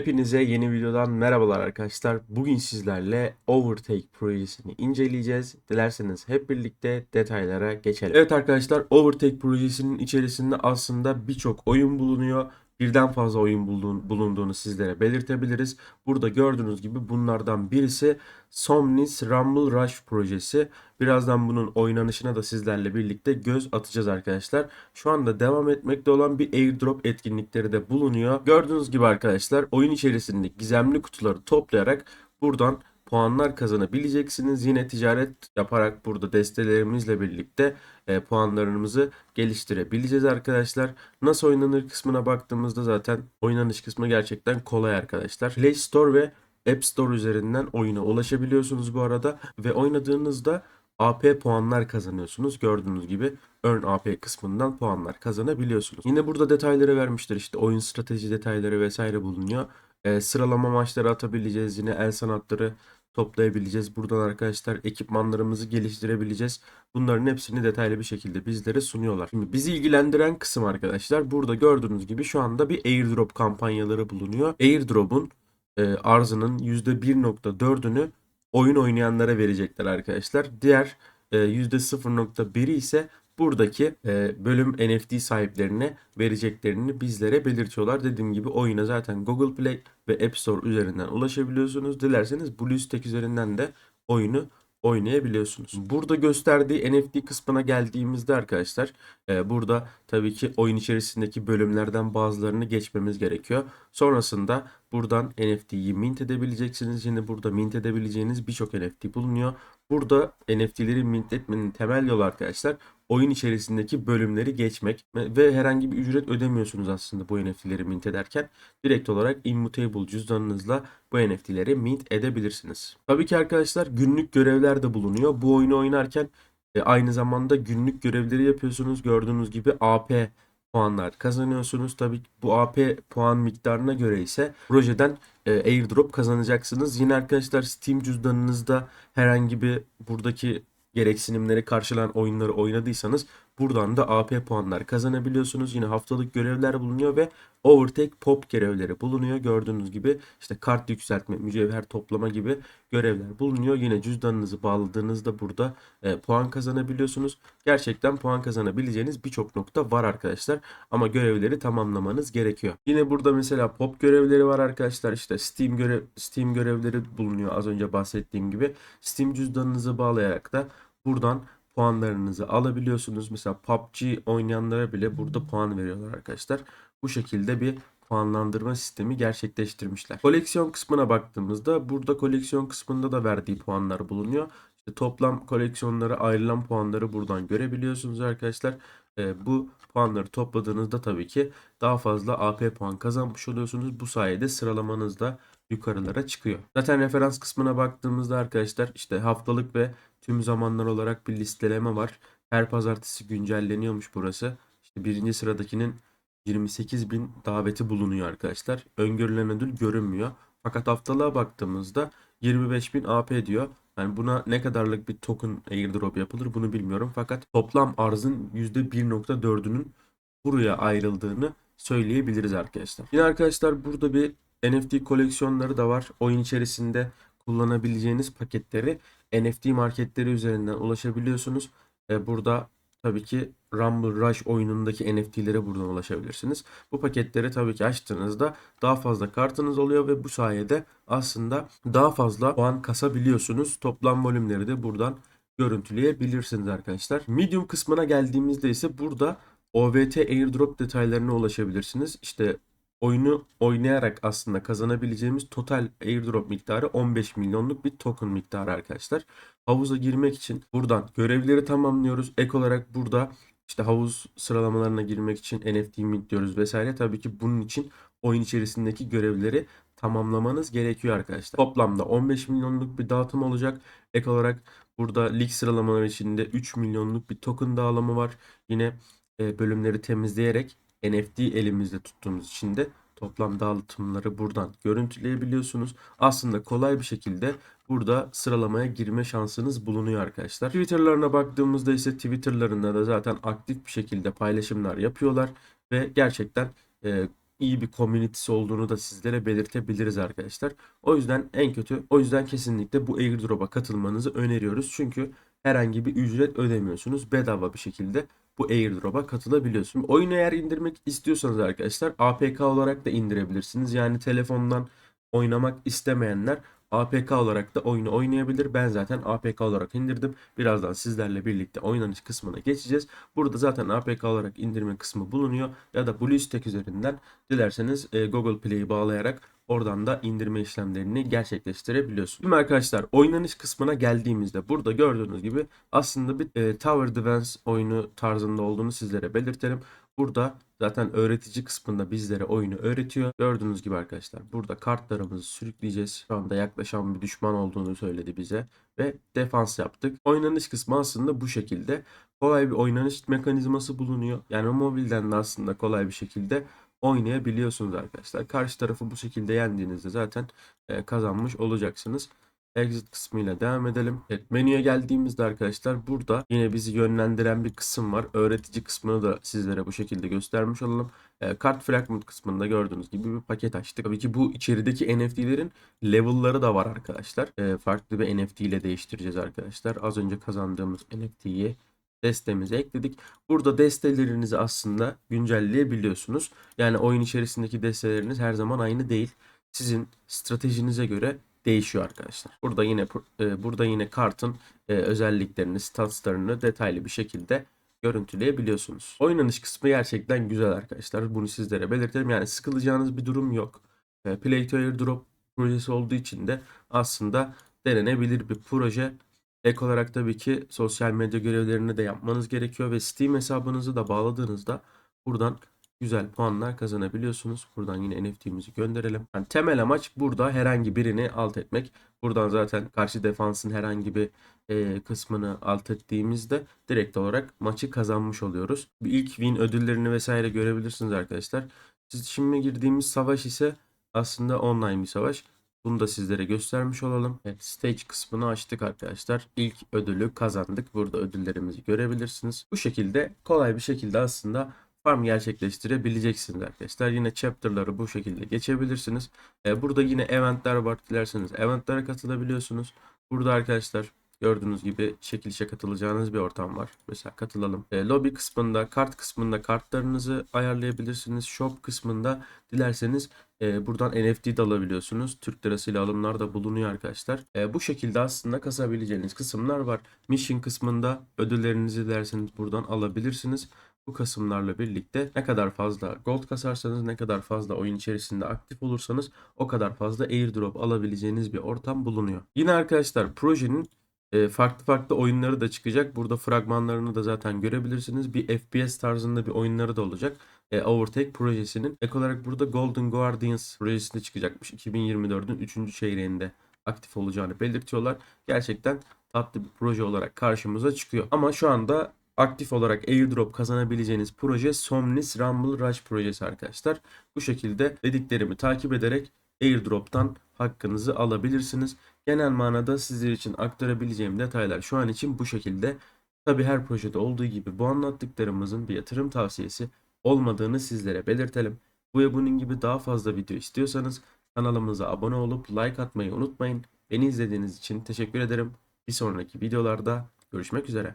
Hepinize yeni videodan merhabalar arkadaşlar. Bugün sizlerle Overtake projesini inceleyeceğiz. Dilerseniz hep birlikte detaylara geçelim. Evet arkadaşlar Overtake projesinin içerisinde aslında birçok oyun bulunuyor. Birden fazla oyun bulun- bulunduğunu sizlere belirtebiliriz. Burada gördüğünüz gibi bunlardan birisi Somnis Rumble Rush projesi. Birazdan bunun oynanışına da sizlerle birlikte göz atacağız arkadaşlar. Şu anda devam etmekte olan bir airdrop etkinlikleri de bulunuyor. Gördüğünüz gibi arkadaşlar oyun içerisinde gizemli kutuları toplayarak buradan puanlar kazanabileceksiniz. Yine ticaret yaparak burada destelerimizle birlikte e, puanlarımızı geliştirebileceğiz arkadaşlar. Nasıl oynanır kısmına baktığımızda zaten oynanış kısmı gerçekten kolay arkadaşlar. Play Store ve App Store üzerinden oyuna ulaşabiliyorsunuz bu arada ve oynadığınızda AP puanlar kazanıyorsunuz. Gördüğünüz gibi Earn AP kısmından puanlar kazanabiliyorsunuz. Yine burada detayları vermiştir. İşte oyun strateji detayları vesaire bulunuyor. Ee, sıralama maçları atabileceğiz. Yine el sanatları toplayabileceğiz. Buradan arkadaşlar ekipmanlarımızı geliştirebileceğiz. Bunların hepsini detaylı bir şekilde bizlere sunuyorlar. Şimdi bizi ilgilendiren kısım arkadaşlar burada gördüğünüz gibi şu anda bir airdrop kampanyaları bulunuyor. Airdrop'un e, arzının %1.4'ünü oyun oynayanlara verecekler arkadaşlar. Diğer e, %0.1'i ise buradaki e, bölüm NFT sahiplerine vereceklerini bizlere belirtiyorlar. Dediğim gibi oyuna zaten Google Play ve App Store üzerinden ulaşabiliyorsunuz. Dilerseniz BlueStack üzerinden de oyunu oynayabiliyorsunuz. Burada gösterdiği NFT kısmına geldiğimizde arkadaşlar e, burada tabii ki oyun içerisindeki bölümlerden bazılarını geçmemiz gerekiyor. Sonrasında buradan NFT'yi mint edebileceksiniz. Şimdi burada mint edebileceğiniz birçok NFT bulunuyor. Burada NFT'leri mint etmenin temel yolu arkadaşlar oyun içerisindeki bölümleri geçmek ve herhangi bir ücret ödemiyorsunuz aslında bu NFT'leri mint ederken. Direkt olarak Immutable cüzdanınızla bu NFT'leri mint edebilirsiniz. Tabii ki arkadaşlar günlük görevler de bulunuyor. Bu oyunu oynarken e, aynı zamanda günlük görevleri yapıyorsunuz. Gördüğünüz gibi AP puanlar kazanıyorsunuz. Tabii bu AP puan miktarına göre ise projeden e, airdrop kazanacaksınız. Yine arkadaşlar Steam cüzdanınızda herhangi bir buradaki gereksinimleri karşılayan oyunları oynadıysanız buradan da AP puanlar kazanabiliyorsunuz. Yine haftalık görevler bulunuyor ve Overtake Pop görevleri bulunuyor. Gördüğünüz gibi işte kart yükseltme, mücevher toplama gibi görevler bulunuyor. Yine cüzdanınızı bağladığınızda burada e, puan kazanabiliyorsunuz. Gerçekten puan kazanabileceğiniz birçok nokta var arkadaşlar. Ama görevleri tamamlamanız gerekiyor. Yine burada mesela pop görevleri var arkadaşlar. İşte Steam görev Steam görevleri bulunuyor az önce bahsettiğim gibi. Steam cüzdanınızı bağlayarak da buradan puanlarınızı alabiliyorsunuz. Mesela PUBG oynayanlara bile burada puan veriyorlar arkadaşlar. Bu şekilde bir puanlandırma sistemi gerçekleştirmişler. Koleksiyon kısmına baktığımızda burada koleksiyon kısmında da verdiği puanlar bulunuyor. İşte toplam koleksiyonlara ayrılan puanları buradan görebiliyorsunuz arkadaşlar. Ee, bu puanları topladığınızda tabii ki daha fazla AP puan kazanmış oluyorsunuz. Bu sayede sıralamanız da yukarılara çıkıyor. Zaten referans kısmına baktığımızda arkadaşlar işte haftalık ve tüm zamanlar olarak bir listeleme var. Her pazartesi güncelleniyormuş burası. İşte birinci sıradakinin 28 bin daveti bulunuyor arkadaşlar. Öngörülen ödül görünmüyor. Fakat haftalığa baktığımızda 25 bin AP diyor. Yani buna ne kadarlık bir token airdrop yapılır bunu bilmiyorum. Fakat toplam arzın %1.4'ünün buraya ayrıldığını söyleyebiliriz arkadaşlar. Yine arkadaşlar burada bir NFT koleksiyonları da var. Oyun içerisinde kullanabileceğiniz paketleri NFT marketleri üzerinden ulaşabiliyorsunuz. E, burada tabii ki Rumble Rush oyunundaki NFT'lere buradan ulaşabilirsiniz. Bu paketleri tabii ki açtığınızda daha fazla kartınız oluyor ve bu sayede aslında daha fazla puan kasabiliyorsunuz. Toplam volümleri de buradan görüntüleyebilirsiniz arkadaşlar. Medium kısmına geldiğimizde ise burada OVT airdrop detaylarına ulaşabilirsiniz. İşte oyunu oynayarak aslında kazanabileceğimiz total airdrop miktarı 15 milyonluk bir token miktarı arkadaşlar. Havuza girmek için buradan görevleri tamamlıyoruz. Ek olarak burada işte havuz sıralamalarına girmek için NFT mint diyoruz vesaire. Tabii ki bunun için oyun içerisindeki görevleri tamamlamanız gerekiyor arkadaşlar. Toplamda 15 milyonluk bir dağıtım olacak. Ek olarak burada lig sıralamaları içinde 3 milyonluk bir token dağılımı var. Yine e, bölümleri temizleyerek NFT elimizde tuttuğumuz için de toplam dağıtımları buradan görüntüleyebiliyorsunuz. Aslında kolay bir şekilde burada sıralamaya girme şansınız bulunuyor arkadaşlar. Twitter'larına baktığımızda ise Twitter'larında da zaten aktif bir şekilde paylaşımlar yapıyorlar ve gerçekten e, iyi bir community'si olduğunu da sizlere belirtebiliriz arkadaşlar. O yüzden en kötü, o yüzden kesinlikle bu airdrop'a katılmanızı öneriyoruz. Çünkü herhangi bir ücret ödemiyorsunuz. Bedava bir şekilde bu airdrop'a katılabiliyorsunuz. Oyunu eğer indirmek istiyorsanız arkadaşlar APK olarak da indirebilirsiniz. Yani telefondan oynamak istemeyenler APK olarak da oyunu oynayabilir. Ben zaten APK olarak indirdim. Birazdan sizlerle birlikte oynanış kısmına geçeceğiz. Burada zaten APK olarak indirme kısmı bulunuyor. Ya da BlueStack üzerinden dilerseniz e, Google Play'i bağlayarak oradan da indirme işlemlerini gerçekleştirebiliyorsunuz. Şimdi arkadaşlar oynanış kısmına geldiğimizde burada gördüğünüz gibi aslında bir e, Tower Defense oyunu tarzında olduğunu sizlere belirtelim. Burada zaten öğretici kısmında bizlere oyunu öğretiyor. Gördüğünüz gibi arkadaşlar burada kartlarımızı sürükleyeceğiz. Şu anda yaklaşan bir düşman olduğunu söyledi bize ve defans yaptık. Oynanış kısmı aslında bu şekilde. Kolay bir oynanış mekanizması bulunuyor. Yani mobilden de aslında kolay bir şekilde oynayabiliyorsunuz arkadaşlar. Karşı tarafı bu şekilde yendiğinizde zaten e, kazanmış olacaksınız. Exit kısmıyla devam edelim. Evet, menüye geldiğimizde arkadaşlar burada yine bizi yönlendiren bir kısım var. Öğretici kısmını da sizlere bu şekilde göstermiş olalım. E, kart fragment kısmında gördüğünüz gibi bir paket açtık. Tabii ki bu içerideki NFT'lerin level'ları da var arkadaşlar. E, farklı bir NFT ile değiştireceğiz arkadaşlar. Az önce kazandığımız NFT'yi destemize ekledik. Burada destelerinizi aslında güncelleyebiliyorsunuz. Yani oyun içerisindeki desteleriniz her zaman aynı değil. Sizin stratejinize göre değişiyor arkadaşlar. Burada yine e, burada yine kartın e, özelliklerini, statslarını detaylı bir şekilde görüntüleyebiliyorsunuz. Oynanış kısmı gerçekten güzel arkadaşlar. Bunu sizlere belirtelim. Yani sıkılacağınız bir durum yok. E, Play to Airdrop projesi olduğu için de aslında denenebilir bir proje. Ek olarak tabii ki sosyal medya görevlerini de yapmanız gerekiyor ve Steam hesabınızı da bağladığınızda buradan güzel puanlar kazanabiliyorsunuz. Buradan yine NFT'mizi gönderelim. Yani temel amaç burada herhangi birini alt etmek. Buradan zaten karşı defansın herhangi bir e, kısmını alt ettiğimizde direkt olarak maçı kazanmış oluyoruz. İlk win ödüllerini vesaire görebilirsiniz arkadaşlar. Siz şimdi girdiğimiz savaş ise aslında online bir savaş. Bunu da sizlere göstermiş olalım. Evet, stage kısmını açtık arkadaşlar. İlk ödülü kazandık. Burada ödüllerimizi görebilirsiniz. Bu şekilde kolay bir şekilde aslında farm gerçekleştirebileceksiniz arkadaşlar. Yine chapter'ları bu şekilde geçebilirsiniz. Ee, burada yine eventler var. Dilerseniz eventlere katılabiliyorsunuz. Burada arkadaşlar gördüğünüz gibi çekilişe katılacağınız bir ortam var. Mesela katılalım. E, lobby kısmında, kart kısmında kartlarınızı ayarlayabilirsiniz. Shop kısmında dilerseniz e, buradan NFT de alabiliyorsunuz. Türk lirasıyla alımlar da bulunuyor arkadaşlar. E, bu şekilde aslında kasabileceğiniz kısımlar var. Mission kısmında ödüllerinizi dilerseniz buradan alabilirsiniz bu kısımlarla birlikte ne kadar fazla gold kasarsanız ne kadar fazla oyun içerisinde aktif olursanız o kadar fazla airdrop alabileceğiniz bir ortam bulunuyor. Yine arkadaşlar projenin e, farklı farklı oyunları da çıkacak. Burada fragmanlarını da zaten görebilirsiniz. Bir FPS tarzında bir oyunları da olacak. E, Overtake projesinin. Ek olarak burada Golden Guardians projesinde çıkacakmış. 2024'ün 3. çeyreğinde aktif olacağını belirtiyorlar. Gerçekten tatlı bir proje olarak karşımıza çıkıyor. Ama şu anda aktif olarak airdrop kazanabileceğiniz proje Somnis Rumble Rush projesi arkadaşlar. Bu şekilde dediklerimi takip ederek airdrop'tan hakkınızı alabilirsiniz. Genel manada sizler için aktarabileceğim detaylar şu an için bu şekilde. Tabi her projede olduğu gibi bu anlattıklarımızın bir yatırım tavsiyesi olmadığını sizlere belirtelim. Bu ve bunun gibi daha fazla video istiyorsanız kanalımıza abone olup like atmayı unutmayın. Beni izlediğiniz için teşekkür ederim. Bir sonraki videolarda görüşmek üzere.